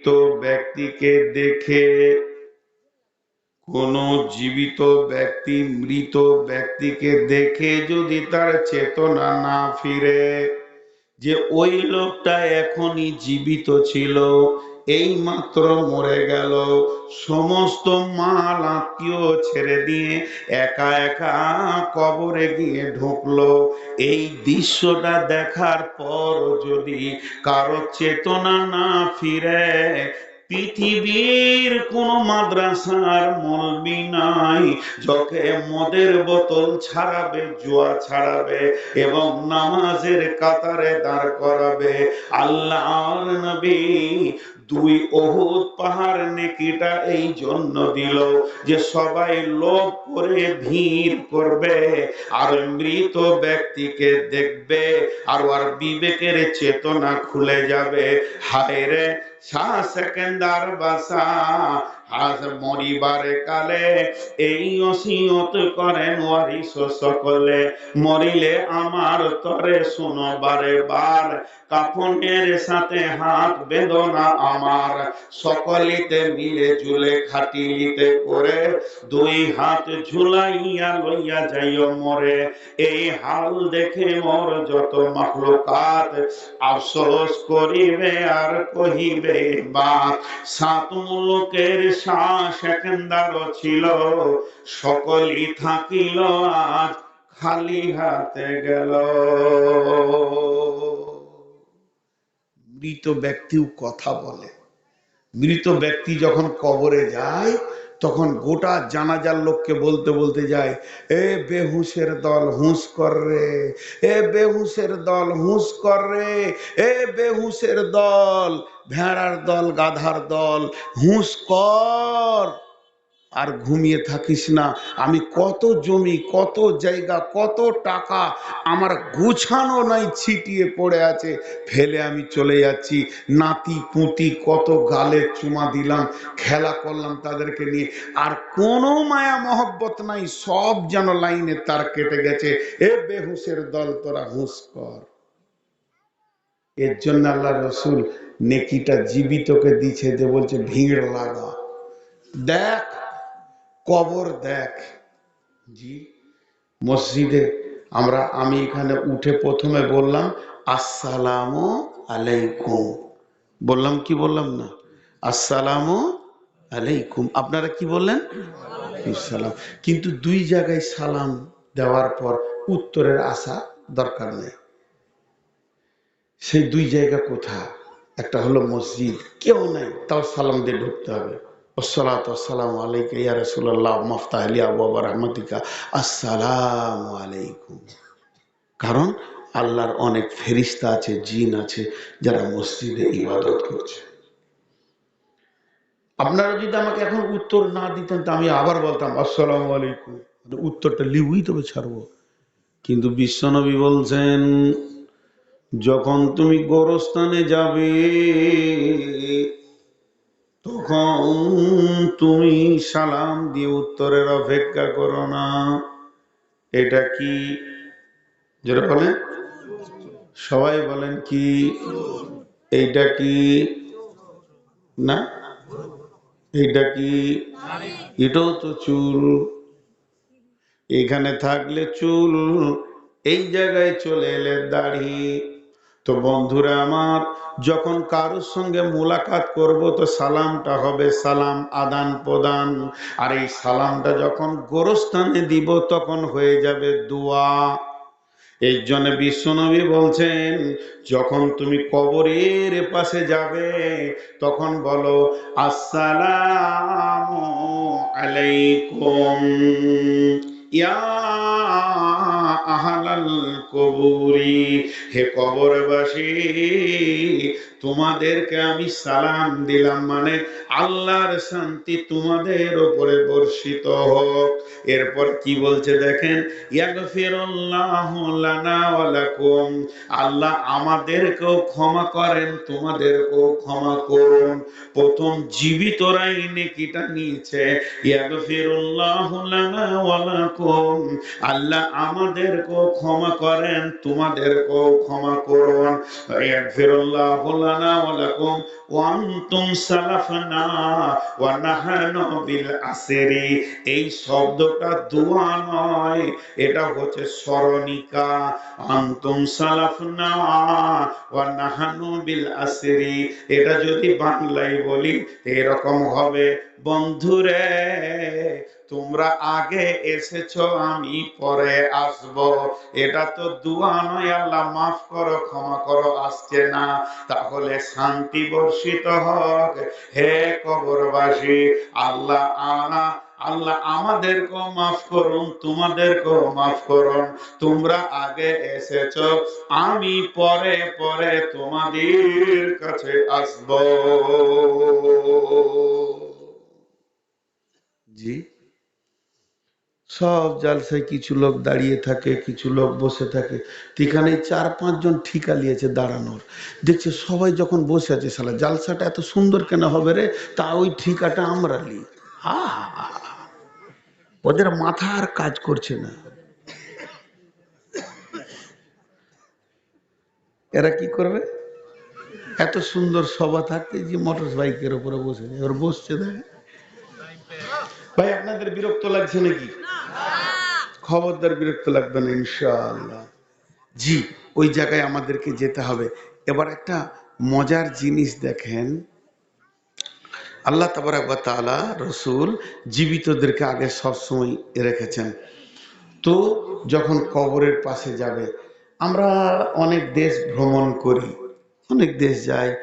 তো ব্যক্তিকে দেখে কোন জীবিত ব্যক্তি, মৃত ব্যক্তিকে দেখে যদি তার চেতনা না ফিরে যে ওই লোকটা এখনই জীবিত ছিল এই মাত্র মরে গেল। সমস্ত মাল আত্মীয় ছেড়ে দিয়ে একা একা কবরে গিয়ে ঢুকলো। এই দৃশ্যটা দেখার পর যদি কারও চেতনা না ফিরে, পৃথিবীর কোন মাদ্রাসার মলবি নাই। যকে মদের বোতল ছাড়াবে, জুয়া ছাড়াবে এবং নামাজের কাতারে দাঁড় করাবে। আল্লাহর নবী দুই অহুদ পাহাড় নেকিটা এই জন্য দিল যে সবাই লোভ করে ভিড় করবে, আর মৃত ব্যক্তিকে দেখবে, আর ওর বিবেকের চেতনা খুলে যাবে। হায় রে সা সেকেন্দার বাসা। আজ মরিবারে কালে এই অসিয়ত করেন ওয়ারিস সকলে। মরিলে আমার তরে শুনো বারে বার। কাফনের সাথে হাত বেদনা আমার। সকলিতে মিলে ঝুলে খাটিলিতে করে দুই হাত ঝুলাইয়া লইয়া যাইও মরে। এই হাল দেখে মোর যত মখলুকাত। আফসোস করিবে আর কহিবে বা, সাত মুলুকের শ্বাস সেকেন্দার ছিল, সকলই থাকিল আজ খালি হাতে গেল। মৃত ব্যক্তিও কথা বলে। মৃত ব্যক্তি যখন কবরে যায়, তখন গোটা জানাজার লোককে বলতে বলতে যায়, এ বেহুশের দল হুঁশ কর রে, এ বেহুশের দল হুঁশ কর রে, এ বেহুশের দল ভেড়ার দল, গাধার দল, হুঁশ কর। আর ঘুমিয়ে থাকিস না। আমি কত জমি, কত জায়গা, কত টাকা আমার গুছানো নাই, ছিটিয়ে পড়ে আছে। ফেলে আমি চলে যাচ্ছি। নাতি, পুঁতি, কত গালে চুমা দিলাম, খেলা করলাম তাদেরকে নিয়ে। আর কোনো মায়া মহব্বত নাই, সব যেন লাইনে তার কেটে গেছে। এ বেহুশের দল, তোরা হুঁশ কর। এর জন্য আল্লাহ রসুল নেকিটা জীবিতকে দিছে দে বলছে, ভিড় লাগা। দেখ, কবর দেখ। জি, মসজিদে আমরা, আমি এখানে উঠে প্রথমে বললাম, আসসালামু আলাইকুম। বললাম, কি বললাম না? আসসালামু আলাইকুম। আপনারা কি বললেন? সালাম কিন্তু দুই জায়গায় সালাম দেওয়ার পর উত্তরের আশা দরকার নেই। সেই দুই জায়গা কোথা? একটা হলো মসজিদ। কেউ নাই, তাও সালাম দিয়ে ঢুকতে হবে। আসসালাম আলাইকুম ইয়া রাসূলুল্লাহ, মাফতাহ আলিয়া আবু আবার আসসালামু আসসালাম আলাইকুম। কারণ আল্লাহর অনেক ফেরিস্তা আছে, জিন আছে, যারা মসজিদে ইবাদত করছে। আপনারা যদি আমাকে এখন উত্তর না দিতেন, তো আমি আবার বলতাম, আসসালাম আলাইকুম। উত্তরটা লিউই তবে ছাড়বো। কিন্তু বিশ্বনবী বলছেন যখন তুমি গোরস্থানে যাবে, তখন তুমি সালাম দিয়ে উত্তরের অপেক্ষা করো না। এটা কি? যেটা বলেন। সবাই বলেন কি? এইটা কি? না? এইটা কি? এটাও তো চুল। এখানে থাকলে চুল, এই জায়গায় চলে এলে দাড়ি। তো বন্ধুরা আমার, যখন কারোর সঙ্গে মোলাকাত করব তো সালামটা হবে সালাম, আদান প্রদান। আর এই সালামটা যখন গোরস্থানে দিব তখন হয়ে যাবে দোয়া। এই জন্য বিশ্বনবী বলছেন, যখন তুমি কবরের পাশে যাবে, তখন বলো, আসসালাম আলাইকুম। ইয়া আহালাল কবুরি। হে কবরবাসী, তোমাদেরকে আমি সালাম দিলাম মানে আল্লাহর শান্তি তোমাদের ওপরে বর্ষিত হোক। এরপর কি বলছে দেখেন আল্লাহ আমাদেরকেও ক্ষমা করেন, তোমাদেরকেও ক্ষমা করুন। প্রথম জীবিতরাই নেকিটা নিয়েছে আল্লাহ আমাদেরকেও ক্ষমা করেন, তোমাদেরকেও ক্ষমা করুন। ওয়া আনতুম সালাফনা ওয়া বিল আসরি। এই শব্দটা দোয়া নয়, এটা হচ্ছে স্মরণিকা। আনতুম সালাফনা ওয়া বিল আসরি। এটা যদি বাংলায় বলি, এরকম হবে, বন্ধুরে তোমরা আগে এসেছ, আমি পরে আসব। এটা তো দুয়া নয়, আল্লাহ মাফ করো, ক্ষমা করো, আসছে না। তাহলে শান্তি বর্ষিত হোক। হে কবরবাসী, আল্লাহ আনা, আল্লাহ আমাদেরকেও মাফ করুন, তোমাদেরকেও মাফ করুন। তোমরা আগে এসেছ, আমি পরে পরে তোমাদের কাছে আসব। জি? সব জালসায় কিছু লোক দাঁড়িয়ে থাকে, কিছু লোক বসে থাকে। এখানে চার পাঁচজন ঠিকা নিয়েছে দাঁড়ানোর। দেখছে সবাই যখন বসে আছে সালা জালসাটা এত সুন্দর কেন হবে রে? তা ওই ঠিকাটা আমরা লি। ওদের মাথা আর কাজ করছে না। এরা কি করবে? এত সুন্দর সভা থাকতে যে মোটর বাইকের উপরে বসে। এবার বসছে দেখ ভাই, আপনাদের বিরক্ত লাগছে নাকি? খবরদার বিরক্ত লাগবে না, ইনশাআল্লাহ। জি, ওই জায়গায় আমাদেরকে যেতে হবে। এবার একটা মজার জিনিস দেখেন। আল্লাহ তালা রসুল জীবিতদেরকে আগে সবসময় রেখেছেন। তো যখন কবরের পাশে যাবে, আমরা অনেক দেশ ভ্রমণ করি, অনেক দেশ যাই।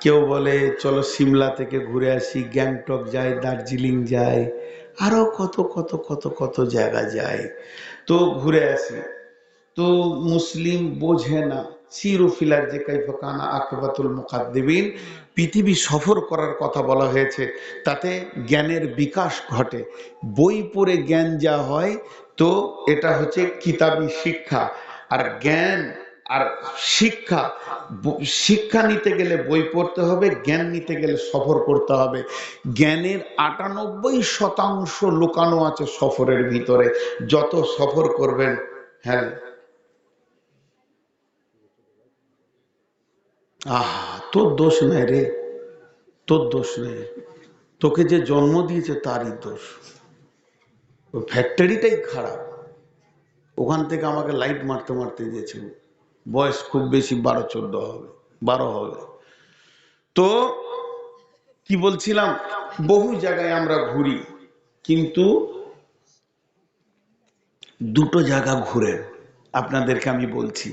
কেউ বলে, চলো সিমলা থেকে ঘুরে আসি, গ্যাংটক যায় দার্জিলিং যায় আরও কত কত কত কত জায়গা যায়। তো ঘুরে আসি। তো মুসলিম বোঝে না, সিরুফিলার যে কাইফাকানা আকবাতুল মুকাদ্দিবিন, পৃথিবী সফর করার কথা বলা হয়েছে, তাতে জ্ঞানের বিকাশ ঘটে। বই পড়ে জ্ঞান যা হয়, তো এটা হচ্ছে কিতাবি শিক্ষা। আর জ্ঞান আর শিক্ষা শিক্ষা নিতে গেলে বই পড়তে হবে, জ্ঞান নিতে গেলে সফর করতে হবে। জ্ঞানের আটানব্বই শতাংশ লুকানো আছে সফরের ভিতরে। যত সফর করবেন হ্যাঁ। আহা, তোর দোষ নাই রে। তোর দোষ নেই। তোকে যে জন্ম দিয়েছে তারই দোষ। ফ্যাক্টরিটাই খারাপ। ওখান থেকে আমাকে লাইট মারতে মারতে দিয়েছে বয়স খুব বেশি বারো, চোদ্দ হবে, বারো হবে। তো কি বলছিলাম? বহু জায়গায় আমরা ঘুরি, কিন্তু দুটো জায়গা ঘুরে আপনাদেরকে আমি বলছি।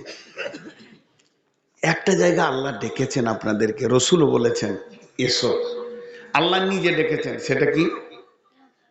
একটা জায়গা আল্লাহ ডেকেছেন আপনাদেরকে, রসুলও বলেছেন, এসো। আল্লাহ নিজে ডেকেছেন, সেটা কি?